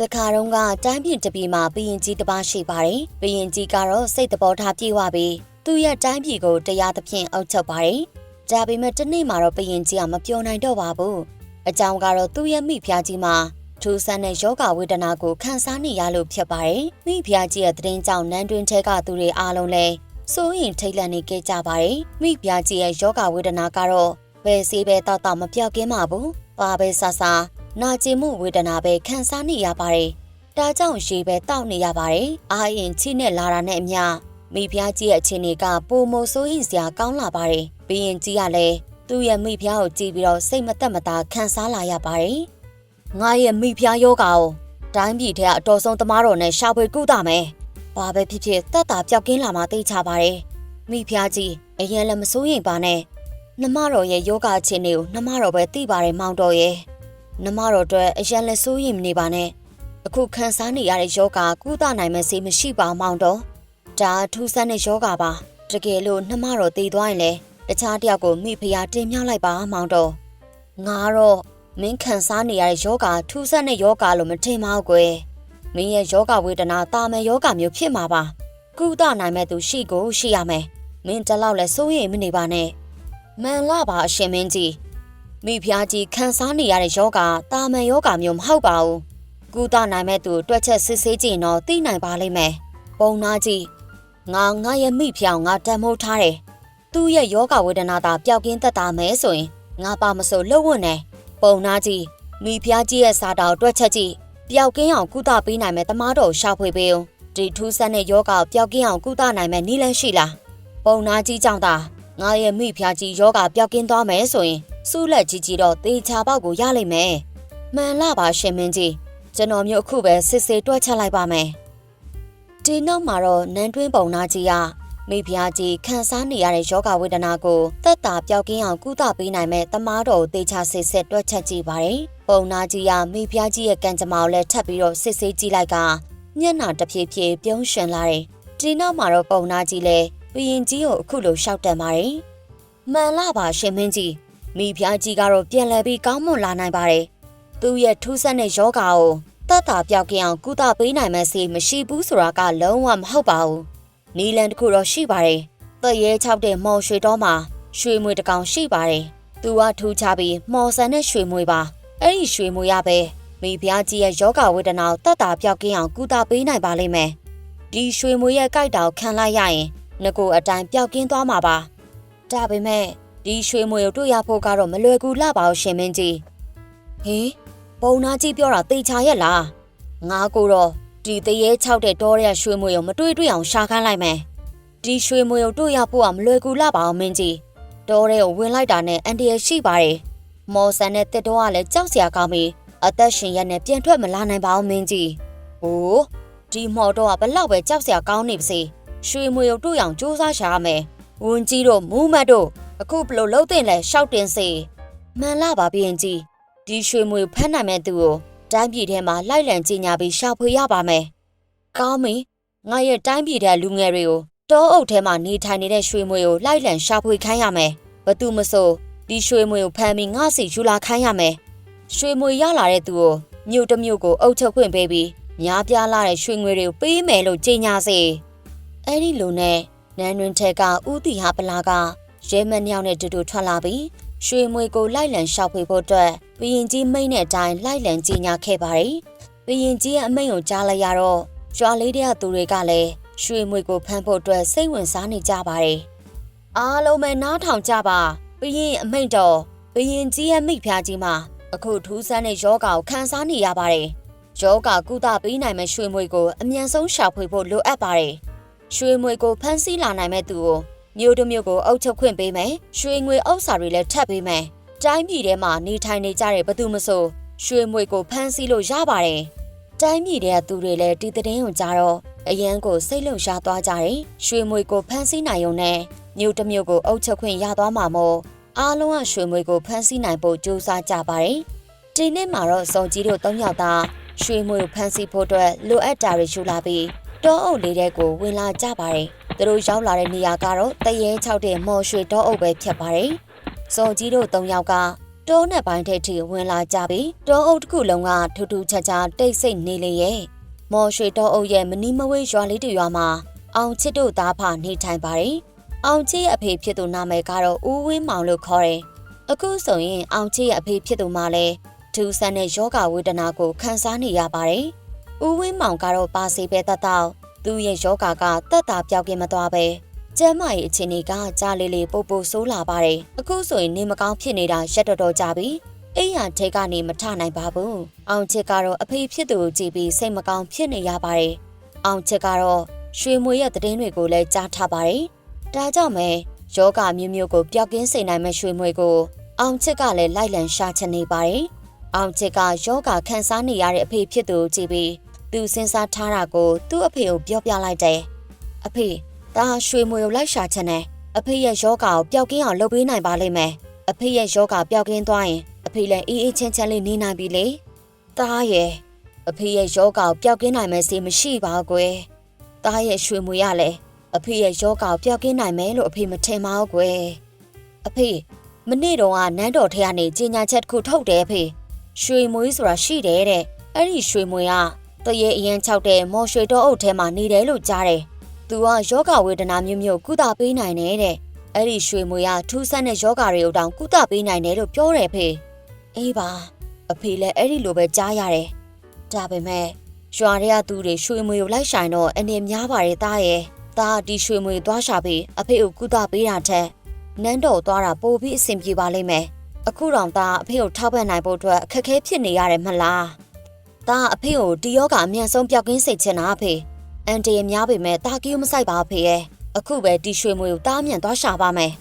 တခါတော့ကတိုင်းပြည်တစ်ပြည်မှာဘရင်ကြီးတစ်ပါးရှိပါတယ်ဘရင်ကြီးကတော့စိတ်တဘောထားပြေဝပြီးသူ့ရဲ့တိုင်းပြည်ကိုတရားသဖြင့်အုပ်ချုပ်ပါတယ်ဒါပေမဲ့တနေ့မှာတော့ဘရင်ကြီးကမပြောနိုင်တော့ပါဘူးအကြောင်းကတော့သူ့ရဲ့မိဖုရားကြီးမှာထူးဆန်းတဲ့ယောဂဝေဒနာကိုခံစားနေရလို့ဖြစ်ပါတယ်မိဖုရားကြီးရဲ့သတရင်ကြောင့်နန်းတွင်ထဲကသူတွေအားလုံးလည်းစိုးရင်ထိတ်လန့်နေကြကြပါတယ်မိဖုရားကြီးရဲ့ယောဂဝေဒနာကတော့ဘယ်စေးပဲတောက်တောက်မပြောက်ကင်းပါဘူးပါပဲဆဆာ နာကျင်မှုဝေဒနာပဲခံစားနေရပါတယ်ဒါကြောင့်ရေပဲတောက်နေရပါတယ်အာရင်ချိနဲ့လာတာနဲ့အမျှမိဖုရားကြီးရဲ့အခြေအနေကပုံမဆိုးရင်စရာကောင်းလာပါတယ်ဘီရင်ကြီးကလည်းသူ့ရဲ့မိဖုရားကိုကြည့်ပြီးတော့စိတ်မသက်မသာခံစားလာရပါတယ်ငါရဲ့မိဖုရားယောဂါကိုတိုင်းပြည်ထဲကအတော်ဆုံးသမားတော်နဲ့ရှာဖွေကုသမယ်ဘာပဲဖြစ်ဖြစ်တက်တာပြောက်ကင်းလာမှသိချပါတယ်မိဖုရားကြီးအရင်လည်းမစိုးရင်ပါနဲ့နှမတော်ရဲ့ယောဂအခြေအနေကိုနှမတော်ပဲသိပါတယ်မောင်တော်ရဲ့ နှမတော်အတွက်အရင်လည်းစိုးရင်မနေပါနဲ့အခုခံစားနေရတဲ့ယောဂကုသနိုင်မယ့်ဆေးမရှိပါမောင်တော်ဒါထူးဆန်းတဲ့ယောဂပါတကယ်လို့နှမတော်တည်သွားရင်လည်းတခြားတယောက်ကိုမိဖုရားတင်မြောက်လိုက်ပါမောင်တော်ငါတော့မင်းခံစားနေရတဲ့ယောဂထူးဆန်းတဲ့ယောဂလို့မထင်ပါဘူးကွယ်မင်းရဲ့ယောဂဝေဒနာတာမယ်ယောဂမျိုးဖြစ်မှာပါကုသနိုင်မဲ့သူရှိကိုရှိရမယ်မင်းတလောက်လဲစိုးရိမ်မနေပါနဲ့မှန်လားပါအရှင်မင်းကြီး မိဖုရားကြီးခံစားနေရတဲ့ယောဂတာမယ်ယောဂမျိုးမဟုတ်ပါဘူးကုသနိုင်မဲ့သူတွက်ချက်စစ်ဆေးကြည့်တော့သိနိုင်ပါလိမ့်မယ်ပုံနာကြီးငါငါရဲ့မိဖုရားငါတန်မိုးထားတယ်သူ့ရဲ့ယောဂဝေဒနာသာပျောက်ကင်းသက်သာမယ်ဆိုရင်ငါပါမစို့လှုပ်ဝွင့်နေပုံနာကြီးမိဖုရားကြီးရဲ့စာတောက်တွက်ချက်ကြည့်ပျောက်ကင်းအောင်ကုသပေးနိုင်မယ်တမားတော်ရှာဖွေပေးအောင်ဒီထူးဆန်းတဲ့ယောဂပျောက်ကင်းအောင်ကုသနိုင်မယ်နည်းလမ်းရှိလားပုံနာကြီးကြောင့်သာ ငါရဲ့မိဖုရားကြီးယောဂပျောက်ကင်းသွားမယ်ဆိုရင်စူးလက်ကြီးကြီးတော့တေချာပေါက်ကိုရလိမ့်မယ်မှန်လားပါရှင်မင်းကြီးကျွန်တော်မျိုးအခုပဲစစ်စစ်တွက်ချက်လိုက်ပါမယ်ဒီနောက်မှာတော့နန်းတွင်းပုံနာကြီးကမိဖုရားကြီးခံစားနေရတဲ့ယောဂဝေဒနာကိုသက်တာပျောက်ကင်းအောင်ကုသပေးနိုင်မဲ့တမားတော်ကိုတေချာစစ်စစ်တွက်ချက်ကြည့်ပါတယ်။ပုံနာကြီးကမိဖုရားကြီးရဲ့ကံကြမ္မာကိုလည်းထပ်ပြီးတော့စစ်ဆေးကြည့်လိုက်ကမျက်နှာတစ်ဖြည်းဖြည်းပြုံးရွှင်လာတယ်။ဒီနောက်မှာတော့ပုံနာကြီးလည်း ဘရင်ကြီးကိုအခုလိုရှောက်တန်ပါတယ်။မှန်လားပါရှင်မင်းကြီးမိဖုရားကြီးကတော့ပြန်လဲပြီးကောင်းမွန်လာနိုင်ပါတယ်။သူ့ရဲ့ထူးဆန်းတဲ့ယောဂါကိုသက်တာပျောက်ကင်းအောင်ကုသပေးနိုင်မဲ့စေမရှိဘူးဆိုတာကလုံးဝမဟုတ်ပါဘူး။နီလန်တစ်ခုတော့ရှိပါတယ်။တရဲချောက်တဲ့မော်ရွှေတော်မှာရွှေမွေတစ်ကောင်ရှိပါတယ်။သူကထူးခြားပြီးမော်ဆန်တဲ့ရွှေမွေပါ။အဲ့ဒီရွှေမွေရပဲမိဖုရားကြီးရဲ့ယောဂဝေဒနာကိုတတ်တာပြောက်ကင်းအောင်ကုသပေးနိုင်ပါလိမ့်မယ်။ဒီရွှေမွေရဲ့ကြိုက်တာကိုခံလိုက်ရရင် ငကိုအတိုင်းပျောက်ကင်းသွားမှာပါ။ဒါပေမဲ့ဒီရွှေမွေကိုတွေ့ရဖို့ကတော့မလွယ်ကူလှပါဘူးရှင်မင်းကြီး။ဟေးပုံနာကြီးပြောတာတေချာရဲ့လား။ငါကိုတော့ဒီတရေချောက်တဲ့တောရဲရွှေမွေကိုမတွေ့တွေ့အောင်ရှာခိုင်းလိုက်မယ်။ဒီရွှေမွေကိုတွေ့ရဖို့ကမလွယ်ကူလာပါအောင်မင်းကြီး။တောရဲကိုဝင်လိုက်တာနဲ့အန်တရရှိပါတယ်။မော်ဆန်နဲ့တစ်တော်ကလည်းကြောက်စရာကောင်းပြီးအသက်ရှင်ရက်နဲ့ပြန်ထွက်မလာနိုင်ပါအောင်မင်းကြီး။ဟိုးဒီမော်တော်ကဘလောက်ပဲကြောက်စရာကောင်းနေပါစေ။ ရွှေမွေကိုတွေ့အောင်စူးစမ်းရှာရမယ်။ဝန်ကြီးတို့မူးမတ်တို့အခုဘလို့လှုပ်တင်လဲရှောက်တင်စေ။မှန်လားပါဘရင်ကြီး။ဒီရွှေမွေဖမ်းနိုင်မဲ့သူကိုတိုင်းပြည်ထဲမှာလိုက်လံကြီးညာပြီးရှာဖွေရပါမယ်။ကောင်းပြီ။ငါရဲ့တိုင်းပြည်ထဲလူငယ်တွေကိုတောအုပ်ထဲမှာနေထိုင်နေတဲ့ရွှေမွေကိုလိုက်လံရှာဖွေခိုင်းရမယ်။ဘသူမဆိုဒီရွှေမွေကိုဖမ်းပြီးငါစီယူလာခိုင်းရမယ်။ရွှေမွေရလာတဲ့သူကိုမြို့တစ်မြို့ကိုအုပ်ချုပ်ခွင့်ပေးပြီးများပြားလာတဲ့ရွှေငွေတွေကိုပေးမယ်လို့ကြေညာစေ။ အဲ့ဒီလိုနဲ့နန်းတွင်ထက်ကဥတီဟာပလာကရဲမနှစ်ယောက်နဲ့တူတူထွက်လာပြီးရွှေမွေကိုလိုက်လံရှာဖွေဖို့အတွက်ဘရင်ကြီးမိန့်တဲ့အတိုင်းလိုက်လံကြီးညာခဲ့ပါတယ်။ဘရင်ကြီးရဲ့အမိန့်ကိုကြားလိုက်ရတော့ကျွာလေးတဲ့သူတွေကလည်းရွှေမွေကိုဖမ်းဖို့အတွက်စိတ်ဝင်စားနေကြပါတယ်။အားလုံးပဲနားထောင်ကြပါ။ဘရင်အမိန့်တော်ဘရင်ကြီးရဲ့မိဖုရားကြီးမှာအခုထူးဆန်းတဲ့ယောဂါကိုခံစားနေရပါတယ်။ယောဂါကုသပေးနိုင်မဲ့ရွှေမွေကိုအမြန်ဆုံးရှာဖွေဖို့လိုအပ်ပါတယ်။ ရွှေမွေကိုဖမ်းဆီးလာနိုင်မဲ့သူကိုမြို့တစ်မြို့ကိုအုပ်ချုပ်ခွင့်ပေးမယ်။ရွှေငွေဥစ္စာတွေလည်းထပ်ပေးမယ်။တိုင်းပြည်ထဲမှာနေထိုင်နေကြတဲ့ဘသူမဆိုရွှေမွေကိုဖမ်းဆီးလို့ရပါတယ်။တိုင်းပြည်ထဲကသူတွေလည်းဒီသတင်းကိုကြားတော့အရန်ကိုစိတ်လုံရှားသွားကြတယ်။ရွှေမွေကိုဖမ်းဆီးနိုင်ုံနဲ့မြို့တစ်မြို့ကိုအုပ်ချုပ်ခွင့်ရသွားမှာမို့အားလုံးကရွှေမွေကိုဖမ်းဆီးနိုင်ဖို့ကြိုးစားကြပါတယ်။ဒီနေ့မှာတော့စော်ကြီးတို့၃ယောက်သားရွှေမွေကိုဖမ်းဆီးဖို့အတွက်လိုအပ်တာတွေယူလာပြီး တောအုပ်လေးတဲ့ကိုဝင်လာကြပါတယ်။သူတို့ရောက်လာတဲ့နေရာကတော့တရေချောက်တဲ့မော်ရွှေတောအုပ်ပဲဖြစ်ပါတယ်။စော်ကြီးတို့၃ယောက်ကတောနဲ့ပိုင်းထဲထိဝင်လာကြပြီးတောအုပ်တစ်ခုလုံးကထူးထူးခြားခြားတိတ်ဆိတ်နေလေရဲ့မော်ရွှေတောအုပ်ရဲ့မနီမဝေးရွာလေးတစ်ရွာမှာအောင်ချစ်တို့သားဖနေထိုင်ပါတယ်အောင်ချစ်ရဲ့အဖေဖြစ်သူနာမည်ကတော့ဦးဝင်းမောင်လို့ခေါ်တယ်အခုဆိုရင်အောင်ချစ်ရဲ့အဖေဖြစ်သူမှလည်းထူးဆန်းတဲ့ယောဂဝေဒနာကိုခံစားနေရပါတယ် ဦးဝင်းမောင်ကတော့ပါစီပဲတတ်တော့သူ့ရဲ့ယောဂကတက်တာပြောက်ကင်းမသွားပဲကျမ်းမာရေးအခြေအနေကကြားလေးလေးပို့ပို့ဆိုးလာပါတယ်အခုဆိုရင်နေမကောင်းဖြစ်နေတာရက်တော်တော်ကြာပြီအိမ်ရထိတ်ကနေမထနိုင်ပါဘူးအောင်ချစ်ကတော့အဖေဖြစ်သူကိုကြည့်ပြီးစိတ်မကောင်းဖြစ်နေရပါတယ်အောင်ချစ်ကတော့ရွှေမွေရဲ့သတင်းတွေကိုလည်းကြားထားပါတယ်ဒါကြောင့်မဲယောဂမျိုးမျိုးကိုပျောက်ကင်းစေနိုင်မဲ့ရွှေမွေကိုအောင်ချစ်ကလည်းလိုက်လံရှာချင်နေပါတယ်အောင်ချစ်ကယောဂခံစားနေရတဲ့အဖေဖြစ်သူကိုကြည့်ပြီး သူစဉ်းစားထားတာကို သူ့အဖေကိုပြောပြလိုက်တယ်အဖေဒါရွှေမွေကိုလိုက်ရှာချင်တယ်အဖေရဲ့ယောဂကိုပျောက်ကင်းအောင်လုပ်ပေးနိုင်ပါလိမ့်မယ်အဖေရဲ့ယောဂပျောက်ကင်းသွားရင်အဖေလည်းအေးအေးချမ်းချမ်းလေးနေနိုင်ပြီလေတားရဲ့အဖေရဲ့ယောဂကိုပျောက်ကင်းနိုင်မယ်စီမရှိပါဘူးကွယ်တားရဲ့ရွှေမွေရလဲအဖေရဲ့ယောဂကိုပျောက်ကင်းနိုင်မယ်လို့အဖေမထင်ပါဘူးကွယ်အဖေမနေ့တုန်းကနန်းတော်ထဲကနေကြီးညာချက်တစ်ခုထုတ်တယ်အဖေရွှေမွေဆိုတာရှိတယ်တဲ့အဲ့ဒီရွှေမွေက တရေအရင်ချောက်တဲ့မော်ရွှေတော်အုပ်ထဲမှာနေတယ်လို့ကြားတယ်သူကယောဂဝေဒနာမျိုးမျိုးကုသပေးနိုင်တယ်တဲ့အဲ့ဒီရွှေမွေကထူးဆန်းတဲ့ယောဂတွေကိုတောင်ကုသပေးနိုင်တယ်လို့ပြောတယ်ဖေအေးပါအဖေလည်းအဲ့ဒီလိုပဲကြားရတယ်ဒါပေမဲ့ရွာတွေကသူတွေရွှေမွေကိုလိုက်ဆိုင်တော့အနေများပါတယ်သားရဲ့သားဒီရွှေမွေသွားရှာပြီးအဖေကိုကုသပေးတာထက်နန်းတော်သွားတာပိုပြီးအဆင်ပြေပါလိမ့်မယ်အခုတော့သားအဖေကိုထောက်ပံ့နိုင်ဖို့အတွက်အခက်အခဲဖြစ်နေရတယ်မလား သားအဖေကိုဒီယောဂအမြန်ဆုံးပျောက်ကင်းစေချင်တာအဖေအန်တီရများပေမဲ့တာကီကိုမဆိုင်ပါဖေရဲ့အခုပဲတီရွှေမွေကိုတားမြန်သွားရှာပါမယ်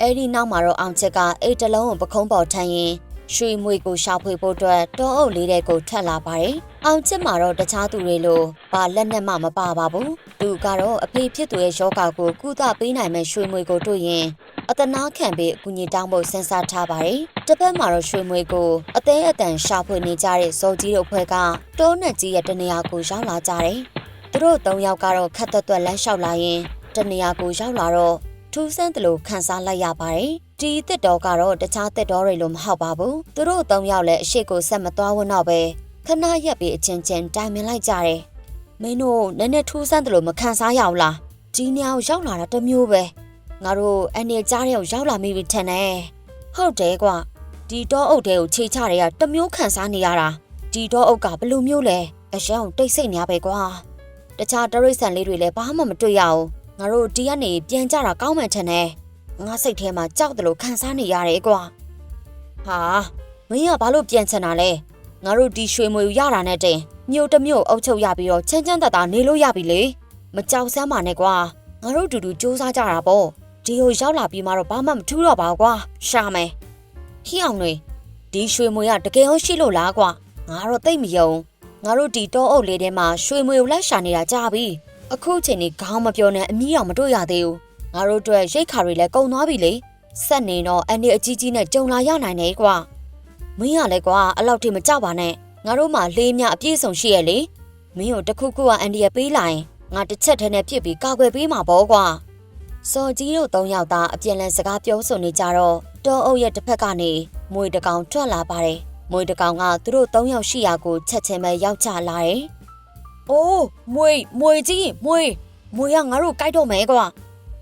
အဲ့ဒီနောက်မှာတော့အောင်ချက်ကအိတ်တလုံးကိုပခုံးပေါ်ထမ်းရင်ရွှေမွေကိုရှာဖွေဖို့အတွက်တောအုပ်လေးတဲ့ကိုထွက်လာပါတယ်အောင်ချက်မှာတော့တခြားသူတွေလိုပါလက်နဲ့မှမပါပါဘူးသူကတော့အဖေဖြစ်သူရဲ့ယောဂကိုကုသပေးနိုင်မဲ့ရွှေမွေကိုတွေ့ရင် အတနာခံပြီးအကူကြီးတောင်းဖို့စဉ်းစားထားပါတယ်တစ်ဖက်မှာတော့ရွှေမွေကိုအသေးအတန်ရှာဖွေနေကြတဲ့ဇော်ကြီးတို့ဖွဲ့ကတောနဲ့ကြီးရဲ့တနေရာကိုရောက်လာကြတယ်သူတို့၃ယောက်ကတော့ခက်သွက်သွက်လမ်းလျှောက်လာရင်တနေရာကိုရောက်လာတော့ထူးဆန်းတယ်လို့ခန်းစားလိုက်ရပါတယ်။ဒီတစ်တော်ကတော့တခြားတစ်တော်တွေလိုမဟုတ်ပါဘူး။သူတို့၃ယောက်လည်းအရှိကိုဆက်မသွားဝန်းတော့ပဲခဏရက်ပြီးအချင်းချင်းတိုင်ပင်လိုက်ကြတယ်။မင်းတို့နည်းနည်းထူးဆန်းတယ်လို့မခန်းစားရအောင်လား။ဒီနေရာကိုရောက်လာတာတစ်မျိုးပဲ။ ငါတို့အနေကြားတဲ့ကိုရောက်လာမိပြီထင်တယ်။ဟုတ်တယ်ကွ။ဒီတော့အုပ်တဲကိုခြေချတွေကတစ်မျိုးခန်းစားနေရတာ။ဒီတော့အုပ်ကဘယ်လိုမျိုးလဲ။အရှမ်းတိတ်ဆိတ်နေရပဲကွာ။တခြားတရိတ်ဆန်လေးတွေလည်းဘာမှမတွေ့ရအောင်ငါတို့ဒီကနေပြန်ကြတာကောင်းမှန်ထင်တယ်ငါစိတ်ထဲမှာကြောက်တယ်လို့ခံစားနေရတယ်ကွာဟာမင်းကဘာလို့ပြန်ချင်တာလဲငါတို့ဒီရွှေမွေရတာနဲ့တင်မြို့တစ်မြို့အုပ်ချုပ်ရပြီးတော့ချမ်းချမ်းသာသာနေလို့ရပြီလေမကြောက်စမ်းပါနဲ့ကွာငါတို့တူတူစူးစမ်းကြတာပေါ့ ဒီကိုရောက်လာပြီးမှတော့ဘာမှမထူးတော့ပါဘူးကွာရှာမယ်ဟိအောင်တွေဒီရွှေမွေကတကယ်ဟုတ်ရှိလို့လားကွာငါတော့သိမယုံငါတို့ဒီတောအုပ်လေးထဲမှာရွှေမွေကိုလိုက်ရှာနေတာကြာပြီအခုချိန်นี้ခေါင်းမပြောနဲ့အမီးအောင်မတွေ့ရသေးဘူးငါတို့အတွက်ရိတ်ခါတွေလည်းကုန်သွားပြီလေဆက်နေတော့အန်ဒီအကြီးကြီးနဲ့ကြုံလာရနိုင်တယ်ကွာမင်းရလဲကွာအဲ့လောက်ထိမကြောက်ပါနဲ့ငါတို့မှလေးမြအပြည့်စုံရှိရဲ့လေမင်းတို့တခုခုကအန်ဒီရပေးလိုက်ရင်ငါတစ်ချက်တည်းနဲ့ပြစ်ပြီးကာကွယ်ပေးမှာပေါ့ကွာ စော်ကြီးတို့သုံးယောက်သားအပြန်လန်စကားပြောဆိုနေကြတော့တောအုပ်ရဲ့တစ်ဖက်ကနေမွေတကောင်ထွက်လာပါတယ်မွေတကောင်ကသူတို့သုံးယောက်ရှိရာကိုချက်ချင်းပဲရောက်ချလာတယ်။အိုးမွေမွေကြီးမွေမွေကငါတို့ကြိုက်တော့မယ်ကွာ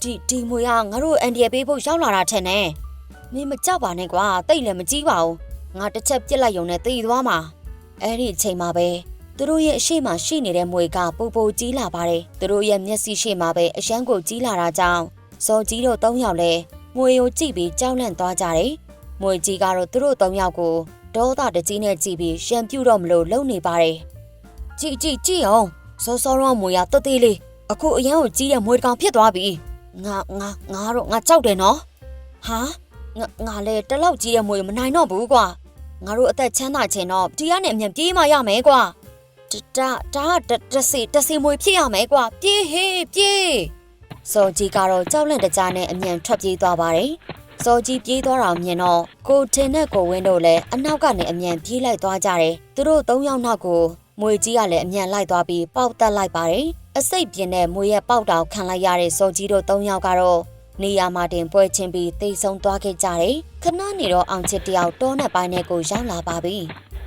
ဒီဒီမွေကငါတို့အန်ဒီရပေးဖို့ရောက်လာတာထင်တယ်။မင်းမကြောက်ပါနဲ့ကွာတိတ်လည်းမကြီးပါဘူး။ငါတစ်ချက်ပြစ်လိုက်ရုံနဲ့တည်သွားမှာ။အဲ့ဒီအချိန်မှာပဲသူတို့ရဲ့အရှိမရှိနေတဲ့မွေကပူပူကြီးလာပါတယ်။သူတို့ရဲ့မျက်စိရှိမှာပဲအရှမ်းကိုကြီးလာတာကြောင့် စော်ကြီးတို့၃ယောက်လည်းမွေကိုကြည့်ပြီးကြောက်လန့်သွားကြတယ်။မွေကြီးကတော့သူတို့၃ယောက်ကိုဒေါသတကြီးနဲ့ကြည့်ပြီးရံပြူတော့မလို့လုံနေပါတယ်။ကြည့်ကြည့်ကြည့်အောင်စောစောရောမွေရတသေးလေးအခုအရန်ကိုကြီးတဲ့မွေတကောင်ဖြစ်သွားပြီ။ငါငါငါတော့ငါကြောက်တယ်နော်။ဟာငါငါလည်းတလောက်ကြီးတဲ့မွေမနိုင်တော့ဘူးကွာ။ငါတို့အသက်ချမ်းသာချင်တော့ဒီကနေအမြန်ပြေးမှရမယ်ကွာ။ဒါဒါဒါတစီတစီမွေဖြစ်ရမယ်ကွာ။ပြေးဟေးပြေး။ စောကြီးကတော့ကြောက်လန့်တကြားနဲ့အမြန်ထွက်ပြေးသွားပါတယ်။စောကြီးပြေးသွားတာမြင်တော့ကိုတင်နဲ့ကိုဝင်းတို့လည်းအနောက်ကနေအမြန်ပြေးလိုက်သွားကြတယ်။သူတို့၃ယောက်နောက်ကိုမွေကြီးကလည်းအမြန်လိုက်သွားပြီးပေါက်တက်လိုက်ပါတယ်။အစိတ်ပြင်းတဲ့မွေရဲ့ပေါက်တောင်ခံလိုက်ရတဲ့စောကြီးတို့၃ယောက်ကတော့နေရာမှာတင်ပွဲချင်းပြီးတိတ်ဆုံးသွားခဲ့ကြတယ်ခဏနေတော့အောင်ချစ်တယောက်တောနဲ့ပိုင်းနဲ့ကိုရောက်လာပါပြီ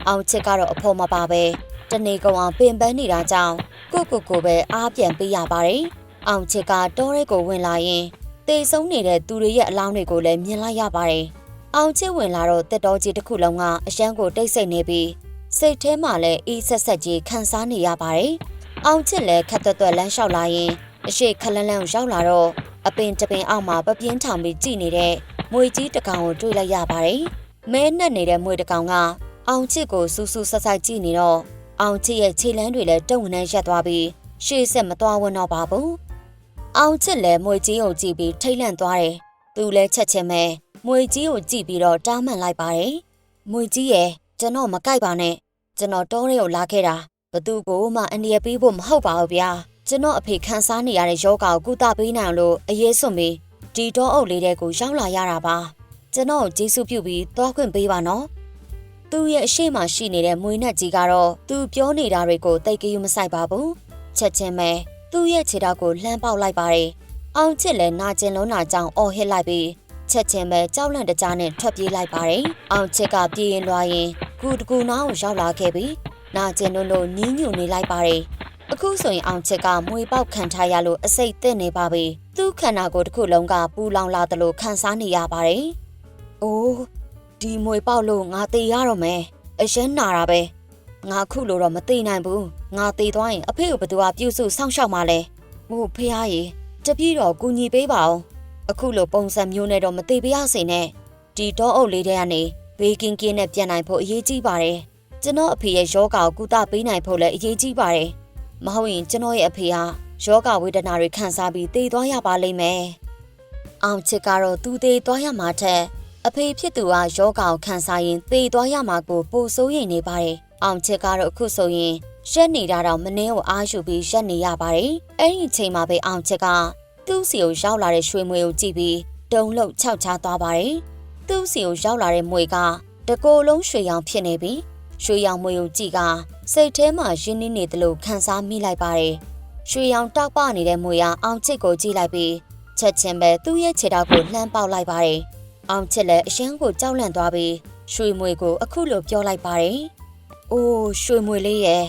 အောင်ချစ်ကတော့အဖို့မပါပဲတနေကုန်အောင်ပင်ပန်းနေတာကြောင့်ကိုကိုကိုပဲအားပြန်ပေးရပါတယ် အောင်ချစ်ကတောရဲကိုဝင်လာရင်တိတ်ဆုံးနေတဲ့သူတွေရဲ့အလောင်းတွေကိုလည်းမြင်လိုက်ရပါတယ်အောင်ချစ်ဝင်လာတော့တက်တော်ကြီးတစ်ခုလုံးကအရှမ်းကိုတိတ်ဆိတ်နေပြီးစိတ်ထဲမှာလည်းအေးဆက်ဆက်ကြီးခံစားနေရပါတယ်အောင်ချစ်လည်းခက်သွက်သွက်လမ်းလျှောက်လာရင်အရှိခလန်းလန်းကိုရောက်လာတော့အပင်တပင်အောက်မှာပပြင်းထောင်ပြီးကြည်နေတဲ့မွေကြီးတစ်ကောင်ကိုတွေ့လိုက်ရပါတယ်။မဲနှက်နေတဲ့မွေတစ်ကောင်ကအောင်ချစ်ကိုစူးစူးဆက်ဆက်ကြည့်နေတော့အောင်ချစ်ရဲ့ခြေလမ်းတွေလည်းတုံ့နှမ်းရက်သွားပြီးရှေ့ဆက်မသွားဝင်တော့ပါဘူး။ အောင်ချစ်လည်းမွေကြီးကိုကြည့်ပြီးထိတ်လန့်သွားတယ်။သူလည်းချက်ချင်းပဲမွေကြီးကိုကြည့်ပြီးတော့တားမှန်လိုက်ပါတယ်။မွေကြီးရဲ့ကျွန်တော်မကြိုက်ပါနဲ့ကျွန်တော်တောထဲကိုလာခဲ့တာဘသူကိုမှအန္တရာယ်ပေးဖို့မဟုတ်ပါဘူးဗျာ။ကျွန်တော်အဖေခန်းစားနေရတဲ့ယောဂကိုကုသပေးနိုင်လို့အရေးစွန်ပြီးဒီတော့အုပ်လေးတဲ့ကိုရောက်လာရတာပါကျွန်တော်ကျေးဇူးပြုပြီးသွားခွင့်ပေးပါနော်သူ့ရဲ့အရှိမရှိနေတဲ့မွေးနဲ့ကြီးကတော့သူပြောနေတာတွေကိုတိတ်ကြယူမဆိုင်ပါဘူးချက်ချင်းပဲ သူ့ရဲ့ခြေထောက်ကိုလှမ်းပေါက်လိုက်ပါတယ်အောင်ချစ်လည်းနာကျင်လုံးနာကြောင်အော်ဟစ်လိုက်ပြီးချက်ချင်းပဲကြောက်လန့်တကြားနဲ့ထွက်ပြေးလိုက်ပါတယ်အောင်ချစ်ကပြေးရင်လွှာရင်ကူတကူနားကိုရောက်လာခဲ့ပြီးနာကျင်လုံးလို့နင်းညူနေလိုက်ပါတယ်အခုဆိုရင်အောင်ချစ်ကမွေပေါက်ခံထားရလို့အစိတ်တက်နေပါပြီသူ့ခန္ဓာကိုယ်တစ်ခုလုံးကပူလောင်လာသလိုခံစားနေရပါတယ်။အိုးဒီမွေပေါက်လို့ငါတေရတော့မယ်အရှင်းနာတာပဲ ငါခုလို့တော့မတေနိုင်ဘူးငါတေသွားရင်အဖေကိုဘသူကပြုစုစောင့်ရှောက်မှလဲဟိုဖေဟာကြီးတပြည့်တော့ကူညီပေးပါအောင်အခုလိုပုံစံမျိုးနဲ့တော့မတေပြရစေနဲ့ဒီတော့အုပ်လေးတဲ့ကနေဘေးကင်းကင်းနဲ့ပြန်နိုင်ဖို့အရေးကြီးပါတယ်ကျွန်တော်အဖေရဲ့ယောဂါကိုကုသပေးနိုင်ဖို့လည်းအရေးကြီးပါတယ်မဟုတ်ရင်ကျွန်တော်ရဲ့အဖေဟာယောဂဝေဒနာတွေခံစားပြီးသေသွားရပါလိမ့်မယ်။အောင်ချစ်ကတော့သူသေသွားရမှာထက်အဖေဖြစ်သူကယောဂကိုခံစားရင်သေသွားရမှာကိုပိုစိုးရိမ်နေပါတယ်။ အောင်ချစ်ကတော့အခုဆိုရင်ရက်နေတာတော့မနှင်းကိုအားယူပြီးရက်နေရပါတယ်။အဲ့ဒီအချိန်မှာပဲအောင်ချစ်ကသူ့စီကိုရောက်လာတဲ့ရွှေမွေကိုကြည့်ပြီးတုံလုံးခြောက်ချသွားပါတယ်။သူ့စီကိုရောက်လာတဲ့မွေကတကိုယ်လုံးရွှေရောင်ဖြစ်နေပြီးရွှေရောင်မွေကိုကြည့်ကစိတ်ထဲမှာရင်းနှီးနေသလိုခံစားမိလိုက်ပါတယ်။ရွှေရောင်တောက်ပနေတဲ့မွေကအောင်ချစ်ကိုကြည့်လိုက်ပြီးချက်ချင်းပဲသူ့ရဲ့ခြေထောက်ကိုလှမ်းပေါက်လိုက်ပါတယ်။အောင်ချစ်လည်းအရှမ်းကိုကြောက်လန့်သွားပြီးရွှေမွေကိုအခုလိုပြောလိုက်ပါတယ်။ အိုးရွှေမွေလေးရဲ့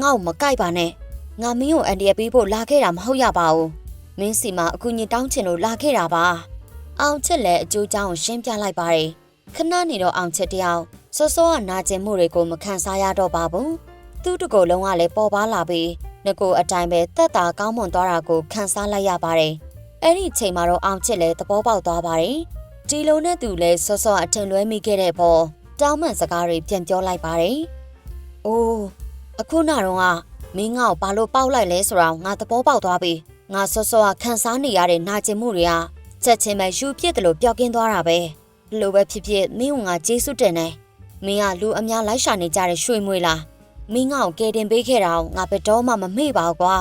ငါ့ကိုမကြိုက်ပါနဲ့။ငါမင်းကိုအန်ဒီရပေးဖို့လာခဲ့တာမဟုတ်ရပါဘူး။မင်းစီမှာအကူညီတောင်းချင်လို့လာခဲ့တာပါ။အောင်ချစ်လည်းအကျိုးကြောင့်ရှင်းပြလိုက်ပါတယ်။ခဏနေတော့အောင်ချစ်တယောက်စောစောကနာကျင်မှုတွေကိုမခံစားရတော့ပါဘူး။သူ့တကိုယ်လုံးကလည်းပေါ်ပါလာပြီးငကိုအတိုင်းပဲတက်တာကောင်းမွန်သွားတာကိုခံစားလိုက်ရပါတယ်။အဲ့ဒီအချိန်မှာတော့အောင်ချစ်လည်းသဘောပေါက်သွားပါတယ်။ဒီလိုနဲ့သူလည်းစောစောအထင်လွဲမိခဲ့တဲ့ပေါ်တောင်းမှန်စကားတွေပြန်ပြောလိုက်ပါတယ်။ အိုးအခုနတော့ကမင်းငါ့ကိုဘာလို့ပေါက်လိုက်လဲဆိုတော့ငါသဘောပေါက်သွားပြီ။ငါစောစောကခံစားနေရတဲ့နာကျင်မှုတွေကချက်ချင်းပဲယူပြစ်တယ်လို့ပျောက်ကင်းသွားတာပဲ။ဘလို့ပဲဖြစ်ဖြစ်မင်းကငါကျေးဇူးတင်တယ်။မင်းကလူအများလိုက်ရှာနေကြတဲ့ရွှေမွေလား။မင်းငါ့ကိုကယ်တင်ပေးခဲ့တာကိုငါဘယ်တော့မှမမေ့ပါဘူးကွာ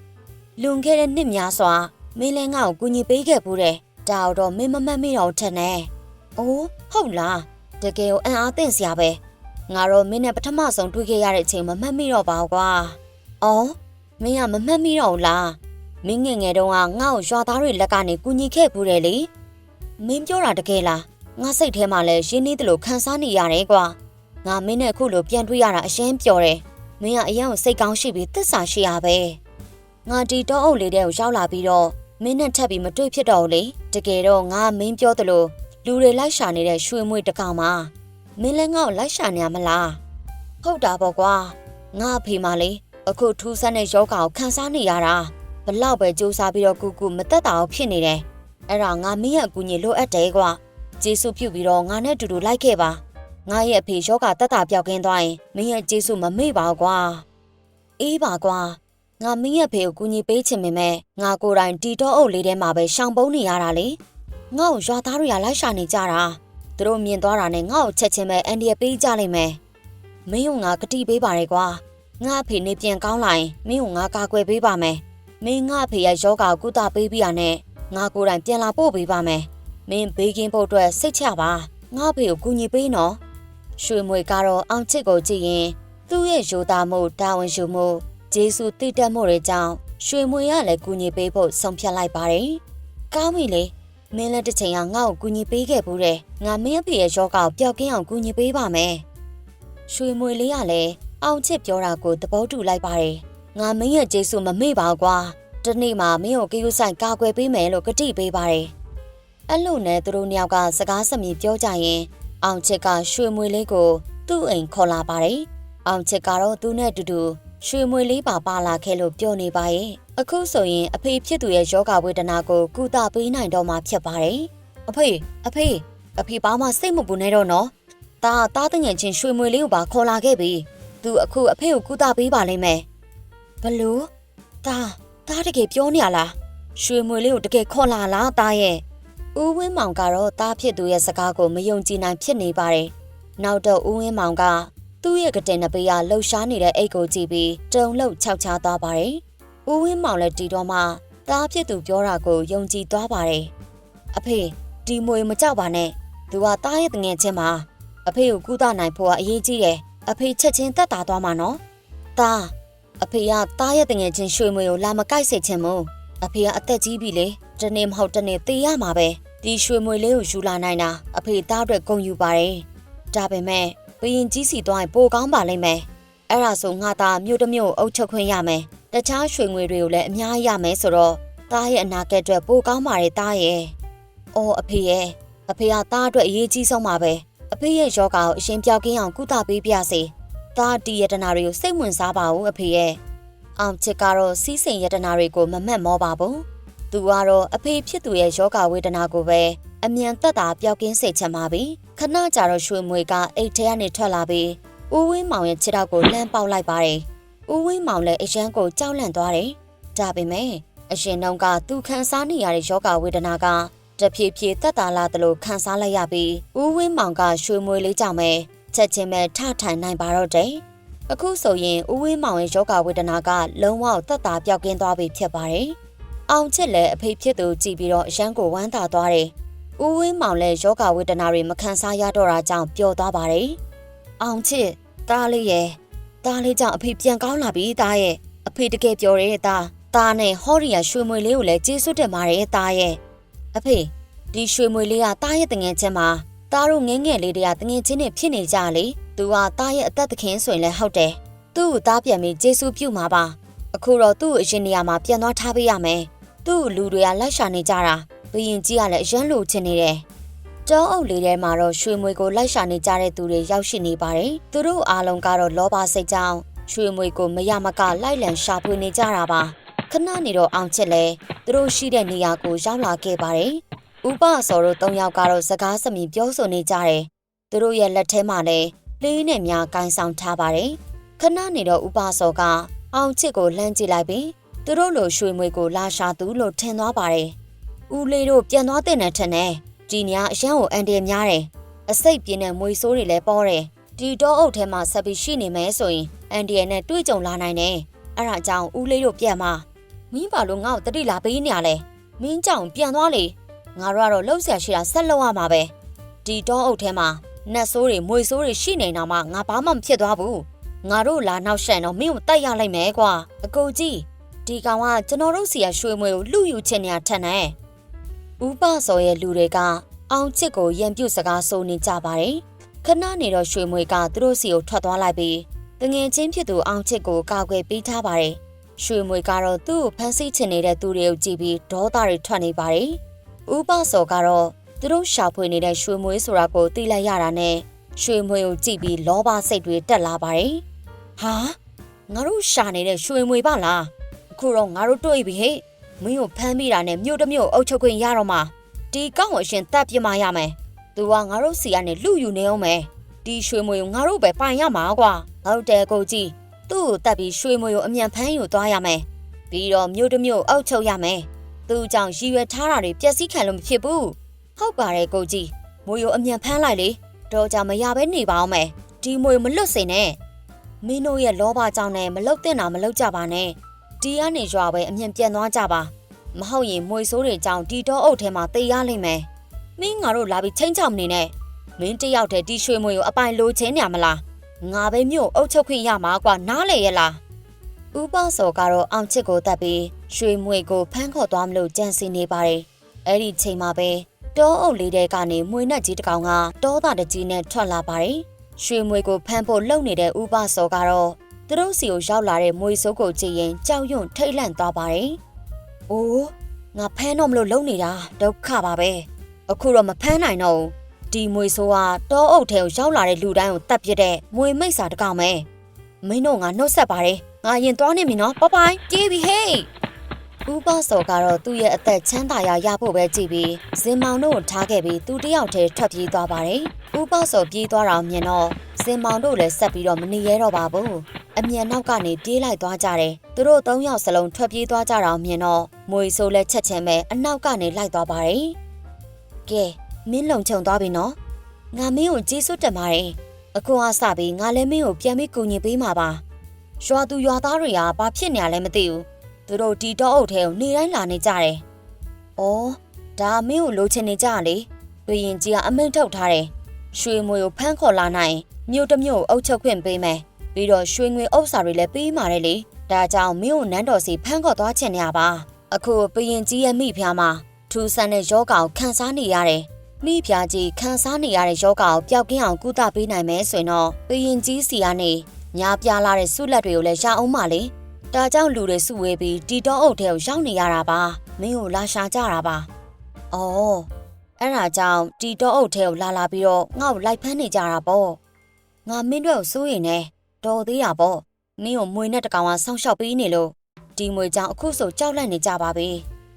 ။လွန်ခဲ့တဲ့နှစ်များစွာမင်းလည်းငါ့ကိုကူညီပေးခဲ့ဘူးတဲ့။ဒါတော့မင်းမမှတ်မိတော့ထက်နဲ့။အိုးဟုတ်လား။တကယ်ကိုအံ့အားသင့်စရာပဲ။ ငါတော့မင်းနဲ့ပထမဆုံးတွေ့ခဲ့ရတဲ့အချိန်မမှတ်မိတော့ပါဘူးကွာ။အော်မင်းကမမှတ်မိတော့ဘူးလား။မင်းငယ်ငယ်တုန်းကငါ့ကိုရွာသားတွေလက်ကနေကူညီခဲ့ဘူးတယ်လေ။မင်းပြောတာတကယ်လား။ငါစိတ်ထဲမှာလည်းရင်းနှီးတယ်လို့ခံစားနေရတယ်ကွာ။ငါမင်းနဲ့အခုလိုပြန်တွေ့ရတာအရင်ပျော်တယ်။မင်းကအရင်ကိုစိတ်ကောင်းရှိပြီးသစ္စာရှိရပဲ။ငါဒီတော့အုပ်လေးတဲ့ကိုရောက်လာပြီးတော့မင်းနဲ့ထပ်ပြီးမတွေ့ဖြစ်တော့ဘူးလေ။တကယ်တော့ငါမင်းပြောသလိုလူတွေလိုက်ရှာနေတဲ့ရွှေမွေတကောင်မှာ မင်းလည်းငါ့ကိုလိုက်ရှာနေရမလား။ဟုတ်တာပေါ့ကွာ။ငါအဖေမလေးအခုထူးဆန်းတဲ့ယောဂါကိုခံစားနေရတာဘလောက်ပဲစူးစမ်းပြီးတော့ကူကူမတက်တာအောင်ဖြစ်နေတယ်။အဲ့ဒါငါမင်းရဲ့အကူအညီလိုအပ်တယ်ကွာ။ကျေးဇူးပြုပြီးတော့ငါနဲ့အတူတူလိုက်ခဲ့ပါ။ငါရဲ့အဖေယောဂတက်တာပြောက်ကင်းသွားရင်မင်းရဲ့ကျေးဇူးမမေ့ပါဘူးကွာ။အေးပါကွာ။ငါမင်းရဲ့ဖေကိုကူညီပေးချင်ပေမဲ့ငါကိုယ်တိုင်တီတော့အုပ်လေးထဲမှာပဲရှောင်ပုန်းနေရတာလေ။ငါ့ကိုရွာသားတွေကလိုက်ရှာနေကြတာ။ သူတို့မြင်သွားတာနဲ့ငါ့ကိုချက်ချင်းပဲအန်ဒီရပေးကြလိမ့်မယ်။မင်းကငါကတိပေးပါရဲကွာ။ငါအဖေနေပြန်ကောင်းလာရင်မင်းကငါကာကွယ်ပေးပါမယ်။မင်းငါအဖေရဲ့ယောဂကိုကုသပေးပြီးရနဲ့ငါကိုယ်တိုင်ပြန်လာပို့ပေးပါမယ်။မင်းဘေးကင်းဖို့အတွက်စိတ်ချပါ။ငါအဖေကိုကူညီပေးနော်။ရွှေမွေကတော့အောင်ချစ်ကိုကြည့်ရင်သူ့ရဲ့ရိုသားမှုတာဝန်ယူမှုဂျေစုတည်တက်မှုတွေကြောင့်ရွှေမွေရလည်းကူညီပေးဖို့ဆုံးဖြတ်လိုက်ပါတယ်။ကောင်းပြီလေ မင်းလည်းတစ်ချိန်ကငါ့ကိုကူညီပေးခဲ့ဘူးတယ်ငါမင်းအဖေရဲ့ယောဂကိုပျောက်ကင်းအောင်ကူညီပေးပါမယ်ရွှေမွေလေးကလည်းအောင်ချစ်ပြောတာကိုသဘောတူလိုက်ပါတယ်ငါမင်းရဲ့ကျေးဇူးမမေ့ပါကွာတနေ့မှမင်းကိုကြိုးဆိုင်ကာကွယ်ပေးမယ်လို့ကတိပေးပါတယ်အဲ့လိုနဲ့သူတို့နှစ်ယောက်ကစကားစမြည်ပြောကြရင် အောင်ချစ်ကရွှေမွေလေးကိုသူ့အိမ်ခေါ်လာပါတယ်အောင်ချစ်ကတော့သူနဲ့အတူတူရွှေမွေလေးပါပါလာခဲ့လို့ပြောနေပါရဲ့ အခုဆိုရင်အဖေဖြစ်သူရဲ့ယောဂဝေဒနာကိုကုသပေးနိုင်တော့မှဖြစ်ပါတယ်အဖေအဖေအဖေဘာမှစိတ်မပူနဲ့တော့နော်ဒါတားတငယ်ချင်းရွှေမွေလေးကိုပါခေါ်လာခဲ့ပြီသူအခုအဖေကိုကုသပေးပါလိမ့်မယ်ဘလို့ဒါဒါတကယ်ပြောနေရလားရွှေမွေလေးကိုတကယ်ခေါ်လာလားတားရဲ့ဦးဝင်းမောင်ကတော့တားဖြစ်သူရဲ့စကားကိုမယုံကြည်နိုင်ဖြစ်နေပါတယ်နောက်တော့ဦးဝင်းမောင်ကသူ့ရဲ့ကတင်နပေးကလှုပ်ရှားနေတဲ့အိတ်ကိုကြည့်ပြီးတုံလှုပ်ခြောက်ခြားသွားပါတယ် ဦးဝင်းမောင်လည်းတီတော်မှတားဖြစ်သူပြောတာကိုယုံကြည်သွားပါတယ်အဖေဒီမွေမကြောက်ပါနဲ့သူကတားရဲ့တငယ်ချင်းပါအဖေကိုကုသနိုင်ဖို့ကအရေးကြီးတယ်အဖေချက်ချင်းတက်တာသွားမှာနော်တားအဖေကတားရဲ့တငယ်ချင်းရွှေမွေကိုလာမကိုက်စေချင်ဘူးအဖေကအသက်ကြီးပြီလေတနေ့မဟုတ်တနေ့သေရမှာပဲဒီရွှေမွေလေးကိုယူလာနိုင်တာအဖေသားအတွက်ဂုဏ်ယူပါတယ်ဒါပေမဲ့ဘရင်ကြီးစီသွားရင်ပိုကောင်းပါလိမ့်မယ်အဲ့ဒါဆိုငါသားမြို့တစ်မြို့အုပ်ချုပ်ခွင့်ရမယ် တခြားရွှေငွေတွေကိုလည်းအများကြီးရမယ်ဆိုတော့သားရဲ့အနာဂတ်အတွက်ပိုကောင်းပါတယ်သားရဲ့အော်အဖေရဲ့အဖေကသားအတွက်အရေးကြီးဆုံးပါပဲအဖေရဲ့ယောဂါကိုအရှင်ပြောက်ကင်းအောင်ကုသပေးပြစေသားတီယတနာတွေကိုစိတ်ဝင်စားပါဦးအဖေရဲ့အောင်ချစ်ကတော့စီးစိမ်ယတနာတွေကိုမမတ်မောပါဘူးသူကတော့အဖေဖြစ်သူရဲ့ယောဂဝေဒနာကိုပဲအမြန်သက်သာပျောက်ကင်းစေချင်ပါပြီခဏကြာတော့ရွှေမွေကအိတ်ထဲကနေထွက်လာပြီးဦးဝင်းမောင်ရဲ့ခြေထောက်ကိုလှမ်းပေါက်လိုက်ပါတယ် ဦးဝင်းမောင်လည်းအရန်ကိုကြောက်လန့်သွားတယ်ဒါပေမဲ့အရှင်နှောင်းကသူခံစားနေရတဲ့ယောဂဝေဒနာကတဖြည်းဖြည်းသက်သာလာသလိုခံစားလိုက်ရပြီးဦးဝင်းမောင်ကရွှေမွေလေးကြောင့်ပဲချက်ချင်းပဲထထိုင်နိုင်ပါတော့တယ်အခုဆိုရင်ဦးဝင်းမောင်ရဲ့ယောဂဝေဒနာကလုံးဝသက်သာပျောက်ကင်းသွားပြီဖြစ်ပါတယ်အောင်ချစ်လည်းအဖေဖြစ်သူကြည့်ပြီးတော့အရန်ကိုဝမ်းသာသွားတယ်။ဦးဝင်းမောင်လည်းယောဂဝေဒနာတွေမခံစားရတော့တာကြောင့်ပျော်သွားပါတယ်။အောင်ချစ်တားလေးရဲ့ တားလေးကြောင့်အဖေပြန်ကောင်းလာပြီတားရဲ့အဖေတကယ်ပြောတယ်တားတားနဲ့ဟော်ရီယာရွှေမွေလေးကိုလည်းကျေးဇူးတင်ပါတယ်တားရဲ့အဖေဒီရွှေမွေလေးကတားရဲ့တငယ်ချင်းမှာတားတို့ငငယ်လေးတွေကတငယ်ချင်းတွေဖြစ်နေကြလေသူကတားရဲ့အသက်သခင်ဆိုရင်လည်းဟုတ်တယ်သူ့ကိုတားပြန်ပြီးကျေးဇူးပြုမှာပါအခုတော့သူ့အရင်နေရာမှာပြန်သွားထားပေးရမယ်သူ့လူတွေကလိုက်ရှာနေကြတာဘရင်ကြီးကလည်းအရန်လိုချင်နေတယ်။ ကျောင်းအုပ်လေးထဲမှာတော့ရွှေမွေကိုလိုက်ရှာနေကြတဲ့သူတွေရောက်ရှိနေပါတယ်။သူတို့အားလုံးကတော့လောဘစိတ်ကြောင့်ရွှေမွေကိုမရမကလိုက်လံရှာဖွေနေကြတာပါ။ခဏနေတော့အောင်ချစ်လဲသူတို့ရှိတဲ့နေရာကိုရောက်လာခဲ့ပါတယ်။ဥပစော်တို့၃ယောက်ကတော့စကားစမြည်ပြောဆိုနေကြတယ်။သူတို့ရဲ့လက်ထဲမှာလည်းလေးနဲ့များကန်ဆောင်ထားပါတယ်။ခဏနေတော့ဥပစော်ကအောင်ချစ်ကိုလှမ်းကြည့်လိုက်ပြီးသူတို့လိုရွှေမွေကိုလာရှာသူလို့ထင်သွားပါတယ်။ဦးလေးတို့ပြန်သွားတဲ့နဲ့ထင်တယ်။ ဒီညအရန်ကိုအန်တယ်များတယ်။အစိတ်ပြင်းတဲ့မွေဆိုးတွေလည်းပေါ်တယ်။ဒီတော့အုပ်ထဲမှာဆက်ပြီးရှိနေမယ်ဆိုရင်အန်ဒီရဲ့နဲ့တွေ့ကြုံလာနိုင်တယ်။အဲ့ဒါကြောင့်ဦးလေးတို့ပြန်มาမင်းပါလို့ငါ့ကိုတတိလာပေးနေရလဲ။မင်းကြောင့်ပြန်သွားလေ။ငါတို့ကတော့လှုပ်ရှားရှိတာဆက်လုပ်ရမှာပဲ။ဒီတော့အုပ်ထဲမှာနတ်ဆိုးတွေမွေဆိုးတွေရှိနေတာမှငါဘာမှမဖြစ်သွားဘူး။ငါတို့လာနောက်ရှက်တော့မင်းကိုတိုက်ရလိုက်မယ်ကွာ။အကိုကြီးဒီကောင်ကကျွန်တော်တို့စီရရွှေမွေကိုလှူယူချင်နေတာထက်နဲ့ ဥပစော်ရဲ့လူတွေကအောင်ချစ်ကိုရံပြုတ်စကားဆိုနေကြပါတယ်ခဏနေတော့ရွှေမွေကသူတို့စီကိုထွက်သွားလိုက်ပြီးတငယ်ချင်းဖြစ်သူအောင်ချစ်ကိုကာကွယ်ပေးထားပါတယ်ရွှေမွေကတော့သူ့ကိုဖမ်းဆီးချင်နေတဲ့သူတွေကိုကြည့်ပြီးဒေါသတွေထွက်နေပါတယ်ဥပစော်ကတော့သူတို့ရှာဖွေနေတဲ့ရွှေမွေဆိုတာကိုသိလိုက်ရတာနဲ့ရွှေမွေကိုကြည့်ပြီးလောဘစိတ်တွေတက်လာပါတယ်ဟာငါတို့ရှာနေတဲ့ရွှေမွေပါလားအခုတော့ငါတို့တွေ့ပြီဟဲ့ မင်းကိုဖမ်းမိတာနဲ့မြို့တစ်မြို့အုပ်ချုပ်ခွင့်ရတော့မှာဒီကောင့်ကိုအရှင်တတ်ပြမရမယ်သူကငါတို့စီကနေလူယူနေအောင်မယ်ဒီရွှေမွေကိုငါတို့ပဲပိုင်ရမှာကွာဟုတ်တယ်ကိုကြီးသူ့ကိုတတ်ပြီးရွှေမွေကိုအမြန်ဖမ်းယူသွားရမယ်ပြီးတော့မြို့တစ်မြို့အုပ်ချုပ်ရမယ်သူ့ကြောင့်ရည်ရွယ်ထားတာတွေပျက်စီးခံလို့မဖြစ်ဘူးဟုတ်ပါတယ်ကိုကြီးမွေကိုအမြန်ဖမ်းလိုက်လေတော့ကြမရဘဲနေပါအောင်မယ်ဒီမွေမလွတ်စေနဲ့မင်းတို့ရဲ့လောဘကြောင့်နဲ့မလုတ်တဲ့တာမလုတ်ကြပါနဲ့ ဒီကနေရွာပဲအမြင်ပြန်သွားကြပါမဟုတ်ရင်မွေဆိုးတွေကြောင့်ဒီတော့အုပ်ထဲမှာတေးရလိမ့်မယ်မင်းငါတို့လာပြီးချင်းချောင်နေနဲ့မင်းတယောက်တည်းဒီရွှေမွေကိုအပိုင်လိုချင်နေမလားငါပဲမြို့အုပ်ချုပ်ခွင့်ရမှာကွာနားလေရဲ့လားဥပစော်ကတော့အောင်ချစ်ကိုတတ်ပြီးရွှေမွေကိုဖမ်းခေါ်သွားမလို့ကြံစီနေပါတယ်အဲ့ဒီချိန်မှာပဲတောအုပ်လေးတဲကနေမွေနဲ့ကြီးတစ်ကောင်ကတောသားတစ်ကြီးနဲ့ထွက်လာပါတယ်။ရွှေမွေကိုဖမ်းဖို့လှုပ်နေတဲ့ဥပစောကတော့ သူတို့စီကိုရောက်လာတဲ့မွေစိုးကိုကြည့်ရင်ကြောက်ရွံ့ထိတ်လန့်သွားပါတယ်။အိုးငါဖမ်းတော့မလို့လုံနေတာဒုက္ခပါပဲ။အခုတော့မဖမ်းနိုင်တော့ဘူး။ဒီမွေဆိုးကတောအုပ်ထဲကိုရောက်လာတဲ့လူတိုင်းကိုတတ်ပြစ်တဲ့မွေမိတ်စာတစ်ကောင်ပဲ။မင်းတို့ငါနှုတ်ဆက်ပါတယ်။ငါရင်သွားနေပြီနော်။ပပိုင်ပြေးပြီဟေး။ ဥပစောကတော့သူ့ရဲ့အသက်ချမ်းသာရာရဖို့ပဲကြည့်ပြီးဇင်မောင်တို့ကိုထားခဲ့ပြီးသူတယောက်တည်းထွက်ပြေးသွားပါတယ်။ဥပစောပြေးသွားတာမြင်တော့ဇင်မောင်တို့လည်းဆက်ပြီးတော့မနေရတော့ပါဘူး။အမြန်နောက်ကနေပြေးလိုက်သွားကြတယ်။သူတို့သုံးယောက်စလုံးထွက်ပြေးသွားကြတာမြင်တော့မွေဆိုးလည်းချက်ချင်းပဲအနောက်ကနေလိုက်သွားပါတယ်။ကဲမင်းလုံခြုံသွားပြီနော်။ငါမင်းကိုကျေးဇူးတင်ပါတယ်။အခုအစပြီးငါလည်းမင်းကိုပြန်ပြီးကူညီပေးမှာပါ။ရွာသူရွာသားတွေကဘာဖြစ်နေရလဲမသိဘူး။ သူတို့တီတော့အုပ်ထဲကိုနေတိုင်းလာနေကြတယ်။အော်ဒါမင်းကိုလိုချင်နေကြလေ။ဘီရင်ကြီးကအမိန့်ထုတ်ထားတယ်။ရွှေမွေကိုဖမ်းခေါ်လာနိုင်မြို့တစ်မြို့ကိုအုပ်ချုပ်ခွင့်ပေးမယ်။ပြီးတော့ရွှေငွေဥစ္စာတွေလည်းပေးမှာလေ။ဒါကြောင့်မင်းကိုနန်းတော်စီဖမ်းခေါ်သွားချင်နေရပါ။အခုဘီရင်ကြီးရဲ့မိဖုရားမှာထူဆန်တဲ့ယောဂါကိုခံစားနေရတယ်။မိဖုရားကြီးခံစားနေရတဲ့ယောဂါကိုပျောက်ကင်းအောင်ကုသပေးနိုင်မယ်ဆိုရင်တော့ဘီရင်ကြီးစီကနေညာပြလာတဲ့ဆုလက်တွေကိုလည်းရအောင်ပါလေ။ ဒါကြောင့်လူတွေစုဝေးပြီးတီတော့အုပ်ထဲကိုရောက်နေရတာပါမင်းကိုလာရှာကြတာပါ။အော်အဲ့ဒါကြောင့်တီတော့အုပ်ထဲကိုလာလာပြီးတော့ငါ့ကိုလိုက်ဖမ်းနေကြတာပေါ့။ငါမင်းတို့ကိုစိုးရင်နဲ့တော်သေးတာပေါ့။မင်းကိုမွေနဲ့တကောင်ကဆောင်းလျှောက်ပေးနေလို့ဒီမွေကြောင့်အခုဆိုကြောက်လန့်နေကြပါပြီ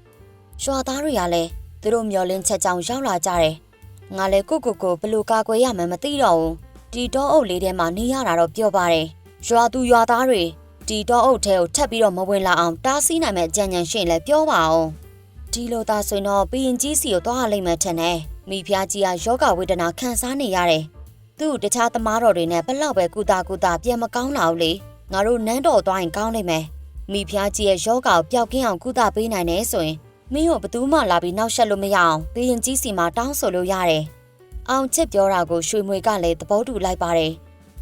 ။ရွာသားတွေကလည်းသူတို့မျောလင်းချက်ကြောင့်ရောက်လာကြတယ်။ငါလည်းကိုကိုကိုဘယ်လိုကာကွယ်ရမှန်းမသိတော့ဘူး။တီတော့အုပ်လေးထဲမှာနေရတာတော့ပြောပါတယ်။ရွာသူရွာသားတွေ ဒီတော့အုပ်ထဲကိုထပ်ပြီးတော့မဝင်လာအောင်တားဆီးနိုင်မဲ့ကြံကြံရှင်းလဲပြောပါအောင်ဒီလိုသာဆိုရင်တော့ဘီရင်ကြီးစီကိုသွားရလိမ့်မယ်ထင်တယ်မိဖုရားကြီးကယောဂဝေဒနာခံစားနေရတယ်သူ့တခြားသမားတော်တွေနဲ့ဘလောက်ပဲကုသကုသပြန်မကောင်းလာဘူးလေငါတို့နန်းတော်သွားရင်ကောင်းလိမ့်မယ်မိဖုရားကြီးရဲ့ယောဂကိုပျောက်ကင်းအောင်ကုသပေးနိုင်တယ်ဆိုရင်မင်းတို့ဘသူမှလာပြီးနောက်ဆက်လို့မရအောင်ဘီရင်ကြီးစီမှာတောင်းဆိုလို့ရတယ်အောင်ချစ်ပြောတာကိုရွှေမွေကလည်းသဘောတူလိုက်ပါတယ်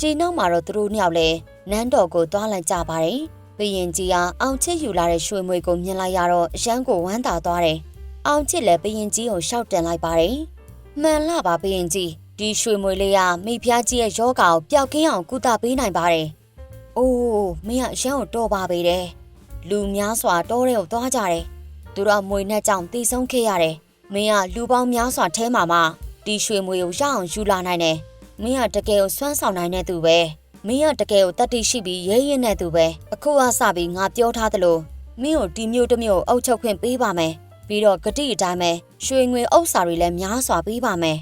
ဒီနောက်မှာတော့သူတို့နှစ်ယောက်လည်း နန်းတော်ကိုသွားလိုက်ကြပါတယ်။ဘယင်ကြီးကအောင်ချစ်ယူလာတဲ့ရွှေမွေကိုမြင်လိုက်ရတော့အရန်ကိုဝမ်းသာသွားတယ်။အောင်ချစ်လည်းဘယင်ကြီးကိုရှောက်တင်လိုက်ပါတယ်။မှန်လားပါဘယင်ကြီးဒီရွှေမွေလေးကမိဖုရားကြီးရဲ့ယောဂါကိုပျောက်ကင်းအောင်ကုသပေးနိုင်ပါတယ်။အိုးမင်းကအရန်ကိုတော်ပါပေတယ်။လူများစွာတောထဲကိုသွားကြတယ်။သူတို့မွေနဲ့ကြောင့်တည်ဆုံးခဲ့ရတယ်။မင်းကလူပေါင်းများစွာထဲမှာမှဒီရွှေမွေကိုရအောင်ယူလာနိုင်တယ်။မင်းကတကယ်ကိုစွမ်းဆောင်နိုင်တဲ့သူပဲ။ မင်းကတကယ်ကိုတတ်သိရှိပြီးရဲရဲနဲ့သူပဲအခုကစပြီးငါပြောထားသလိုမင်းကိုဒီမျိုးတစ်မျိုးအုပ်ချုပ်ခွင့်ပေးပါမယ်ပြီးတော့ဂတိအတိုင်းပဲရွှေငွေဥစ္စာတွေလည်းများစွာပေးပါမယ်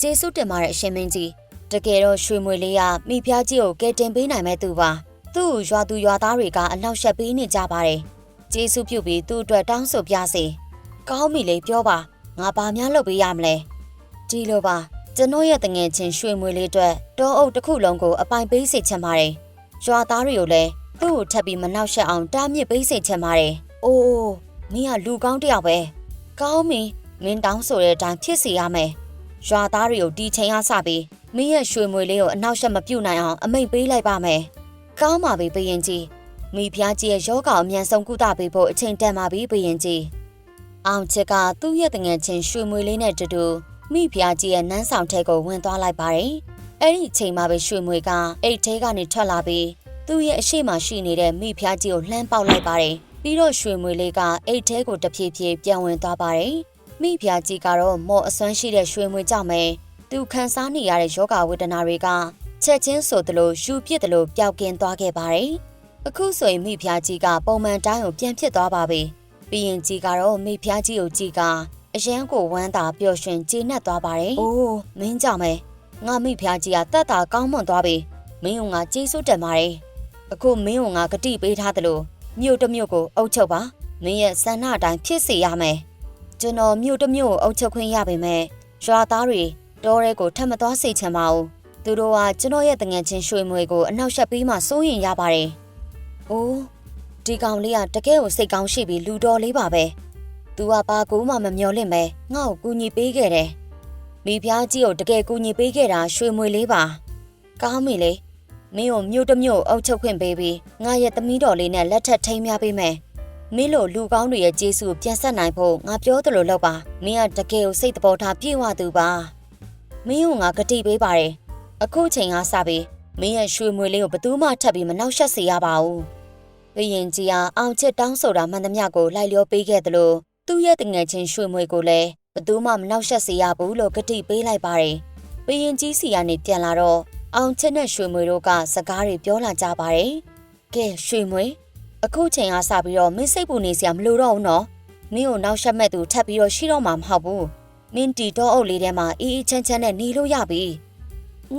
ကျေးဇူးတင်ပါတယ်အရှင်မင်းကြီးတကယ်တော့ရွှေမွေလေးကမိဖုရားကြီးကိုကယ်တင်ပေးနိုင်မဲ့သူပါသူ့ကိုရွာသူရွာသားတွေကအလောက်ရှက်ပေးနေကြပါတယ်ကျေးဇူးပြုပြီးသူ့အတွက်တောင်းဆိုပြစေကောင်းပြီလေပြောပါငါဘာများလုပ်ပေးရမလဲဒီလိုပါ ကျွန်တော်ရဲ့တငယ်ချင်းရွှေမွေလေးအတွက်တောအုပ်တစ်ခုလုံးကိုအပိုင်ပေးစေချင်ပါတယ်။ရွာသားတွေကိုလည်းသူ့ကိုထပ်ပြီးမနှောက်ယှက်အောင်တားမြစ်ပေးစေချင်ပါတယ်။အိုးမင်းကလူကောင်းတစ်ယောက်ပဲ။ကောင်းပြီမင်းတောင်းဆိုတဲ့အတိုင်းဖြစ်စေရမယ်။ရွာသားတွေကိုဒီချိန်အားစပြီးမင်းရဲ့ရွှေမွေလေးကိုအနှောက်ယှက်မပြုတ်နိုင်အောင်အမိန့်ပေးလိုက်ပါမယ်။ကောင်းပါပြီဘယင်ကြီး။မိဖုရားကြီးရဲ့ယောဂအမြန်ဆုံးကုသပေးဖို့အချိန်တန်ပါပြီဘယင်ကြီး။အောင်ချစ်ကသူ့ရဲ့တငယ်ချင်းရွှေမွေလေးနဲ့တူတူ မိဖုရားကြီးရဲ့နန်းဆောင်ထဲကိုဝင်သွားလိုက်ပါတယ်။အဲ့ဒီအချိန်မှာပဲရွှေမွေကအိတ်ထဲကနေထွက်လာပြီးသူ့ရဲ့အရှိမရှိနေတဲ့မိဖုရားကြီးကိုလှမ်းပေါက်လိုက်ပါတယ်။ပြီးတော့ရွှေမွေလေးကအိတ်ထဲကိုတဖြည်းဖြည်းပြန်ဝင်သွားပါတယ်။မိဖုရားကြီးကတော့မော်အစွမ်းရှိတဲ့ရွှေမွေကြောင့်ပဲသူခံစားနေရတဲ့ယောဂဝေဒနာတွေကချက်ချင်းဆိုသလိုယူပြစ်သလိုပျောက်ကင်းသွားခဲ့ပါတယ်။အခုဆိုရင်မိဖုရားကြီးကပုံမှန်တိုင်းကိုပြန်ဖြစ်သွားပါပြီ။ပြီးရင်ကြီးကတော့မိဖုရားကြီးကိုကြည်က အရန်ကိုဝမ်းသာပျော်ရွှင်ကျေနပ်သွားပါတယ်။အိုးမင်းကြောင့်ပဲငါမိဖုရားကြီးကတတ်တာကောင်းမွန်သွားပြီ။မင်းကငါကျေးဇူးတင်ပါတယ်။အခုမင်းကငါဂတိပေးထားသလိုမြို့တစ်မြို့ကိုအုပ်ချုပ်ပါ။မင်းရဲ့ဆန္ဒအတိုင်းဖြစ်စေရမယ်။ကျွန်တော်မြို့တစ်မြို့ကိုအုပ်ချုပ်ခွင့်ရပေမဲ့ရွာသားတွေတောရဲကိုထပ်မသွားစေချင်ပါဘူး။သူတို့ကကျွန်တော်ရဲ့တငယ်ချင်းရွှေမွေကိုအနောက်ရှက်ပြီးမှစိုးရင်ရပါတယ်။အိုးဒီကောင်လေးကတကယ်ကိုစိတ်ကောင်းရှိပြီးလူတော်လေးပါပဲ။ "तू ကဘာကူမှမမျော်လင့်ပဲငါ့ကိုကူညီပေးခဲ့တယ်။မိဖုရားကြီးကိုတကယ်ကူညီပေးခဲ့တာရွှေမွေလေးပါ။ကောင်းပြီလေ။မင်းကိုမြို့တစ်မြို့အုပ်ချုပ်ခွင့်ပေးပြီးငါရဲ့သမီးတော်လေးနဲ့လက်ထပ်ထိမ်းများပေးမယ်။မင်းလိုလူကောင်းတွေရဲ့ကျေးဇူးကိုပြန်ဆက်နိုင်ဖို့ငါပြောသလိုလုပ်ပါမင်းကတကယ်ကိုစိတ်တဘောထားပြည့်ဝသူပါမင်းကငါဂတိပေးပါတယ်အခုချိန်ကစပြီးမင်းရဲ့ရွှေမွေလေးကိုဘယ်သူမှထပ်ပြီးမနှောက်ယှက်စေရပါဘူးဘယင်ကြီးဟာအောင်ချစ်တောင်းဆိုတာမှန်သမျှကိုလိုက်လျောပေးခဲ့တယ်လို့ သူ့ရဲ့တငယ်ချင်းရွှေမွေကိုလည်းဘယ်သူမှမနှောက်ယှက်စေရဘူးလို့ဂတိပေးလိုက်ပါတယ်ဘယင်ကြီးစီကနေပြန်လာတော့အောင်ချစ်နဲ့ရွှေမွေတို့ကစကားတွေပြောလာကြပါတယ်ကဲရွှေမွေအခုချိန်ကစပြီးတော့မင်းစိတ်ပူနေစရာမလိုတော့ဘူးနော်မင်းကိုနောက်ရှက်မဲ့သူထပ်ပြီးတော့ရှိတော့မှာမဟုတ်ဘူးမင်းတီတော့အုပ်လေးထဲမှာအေးအေးချမ်းချမ်းနဲ့နေလို့ရပြီ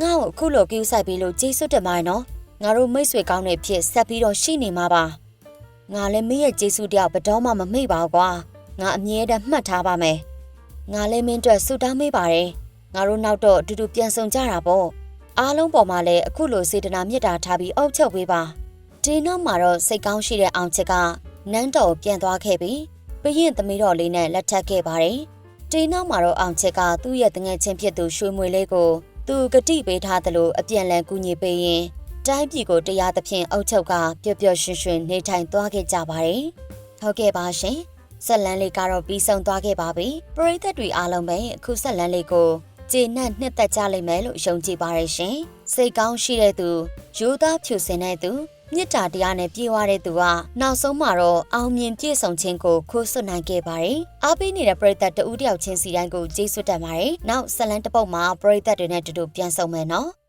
ငါ့ကိုအခုလိုကိူးဆိုင်ပြီးလို့ကျေးဇူးတင်ပါတယ်နော်ငါတို့မိတ်ဆွေကောင်းတွေဖြစ်ဆက်ပြီးတော့ရှိနေမှာပါငါလည်းမင်းရဲ့ကျေးဇူးတရားဘယ်တော့မှမမေ့ပါဘူးကွာ ငါအမြဲတမ်းမှတ်ထားပါမယ်ငါလည်းမင်းအတွက်ဆုတောင်းမေးပါတယ်ငါတို့နောက်တော့အတူတူပြန်ဆောင်ကြတာပေါ့အားလုံးပေါ်မှာလည်းအခုလိုစေတနာမေတ္တာထားပြီးအုပ်ချုပ်ပေးပါဒီနောက်မှာတော့စိတ်ကောင်းရှိတဲ့အောင်ချစ်ကနန်းတော်ကိုပြန်သွားခဲ့ပြီးဘရင်သမီးတော်လေးနဲ့လက်ထပ်ခဲ့ပါတယ်။ဒီနောက်မှာတော့အောင်ချစ်ကသူ့ရဲ့တငယ်ချင်းဖြစ်သူရွှေမွေလေးကိုသူဂတိပေးထားသလိုအပြန်လည်ကူညီပေးရင်တိုင်းပြည်ကိုတရားသဖြင့်အုပ်ချုပ်ကပျော်ပျော်ရွှင်ရွှင်နေထိုင်သွားခဲ့ကြပါတယ်။ဟုတ်ကဲ့ပါရှင်။ ဆက်လန်းလေးကတော့ပြီးဆုံးသွားခဲ့ပါပြီ။ပရိသတ်တွေအားလုံးပဲအခုဆက်လန်းလေးကိုကျေနပ်နှစ်သက်ကြလိမ့်မယ်လို့ယုံကြည်ပါတယ်ရှင်။စိတ်ကောင်းရှိတဲ့သူယူသားဖြူစင်တဲ့သူမေတ္တာတရားနဲ့ပြေဝတဲ့သူကနောက်ဆုံးမှာတော့အောင်မြင်ပြည့်စုံခြင်းကိုခိုးစွတ်နိုင်ခဲ့ပါတယ်။အားပေးနေတဲ့ပရိသတ်တဦးတယောက်ချင်းစီတိုင်းကိုကျေးဇူးတင်ပါတယ်။နောက်ဆက်လန်းတစ်ပုတ်မှာပရိသတ်တွေနဲ့တူတူပြန်ဆုံမယ်နော်။